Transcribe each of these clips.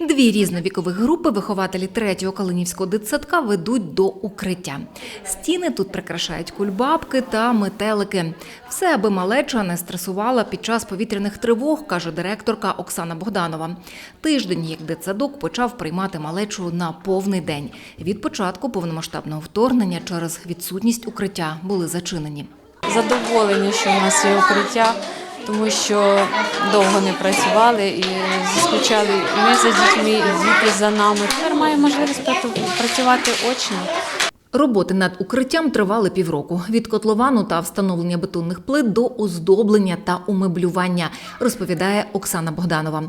Дві різновікових групи вихователі третього Калинівського дитсадка ведуть до укриття. Стіни тут прикрашають кульбабки та метелики. Все, аби малеча не стресувала під час повітряних тривог, каже директорка Оксана Богданова. Тиждень, як дитсадок почав приймати малечу на повний день. Від початку повномасштабного вторгнення через відсутність укриття були зачинені. задоволені, що в нас є укриття, тому що довго не працювали і заскучали ми за дітьми, і діти за нами. Тепер маємо можливість працювати очно. Роботи над укриттям тривали півроку від котловану та встановлення бетонних плит до оздоблення та умеблювання, розповідає Оксана Богданова.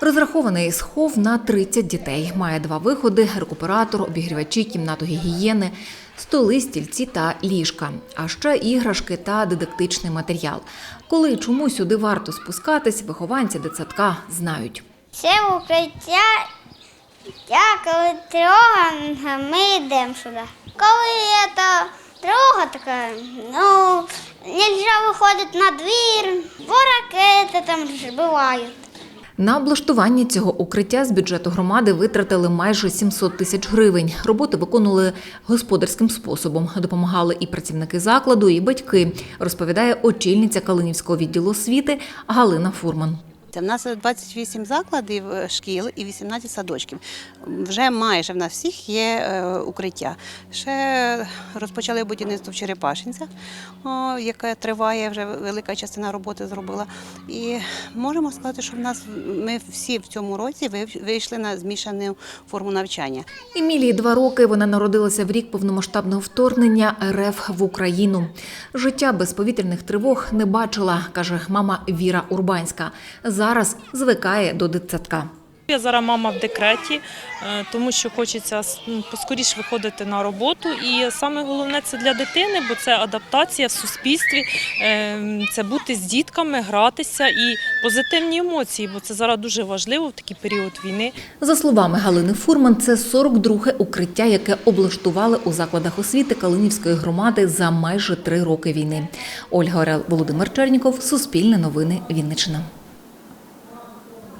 Розрахований схов на 30 дітей. Має два виходи: рекуператор, обігрівачі, кімнату гігієни, столи, стільці та ліжка, а ще іграшки та дидактичний матеріал. Коли чому сюди варто спускатись, вихованці дитсадка знають. Це укриття, коли тривога, ми йдемо сюди. Коли це тривога така, ну, нельзя виходити на двір, бо ракети там ж бувають. На облаштування цього укриття з бюджету громади витратили майже 700 тисяч гривень. Роботи виконували господарським способом. Допомагали і працівники закладу, і батьки, розповідає очільниця Калинівського відділу освіти Галина Фурман. У нас 28 закладів е, шкіл і 18 садочків. Вже майже в нас всіх є е, укриття. Ще розпочали будівництво в Черепашинцях, яке триває, вже велика частина роботи зробила. І можемо сказати, що в нас ми всі в цьому році вийшли на змішану форму навчання. Емілії два роки. Вона народилася в рік повномасштабного вторгнення РФ в Україну. Життя без повітряних тривог не бачила, каже мама Віра Урбанська. Зараз звикає до дитсадка. Я зараз мама в декреті, е, тому що хочеться ну, поскоріш виходити на роботу. І саме головне це для дитини, бо це адаптація в суспільстві, е, це бути з дітками, гратися і позитивні емоції, бо це зараз дуже важливо в такий період війни. За словами Галини Фурман, це 42-ге укриття, яке облаштували у закладах освіти Калинівської громади за майже три роки війни. Ольга Орел, Володимир Черніков, Суспільне новини, Вінниччина.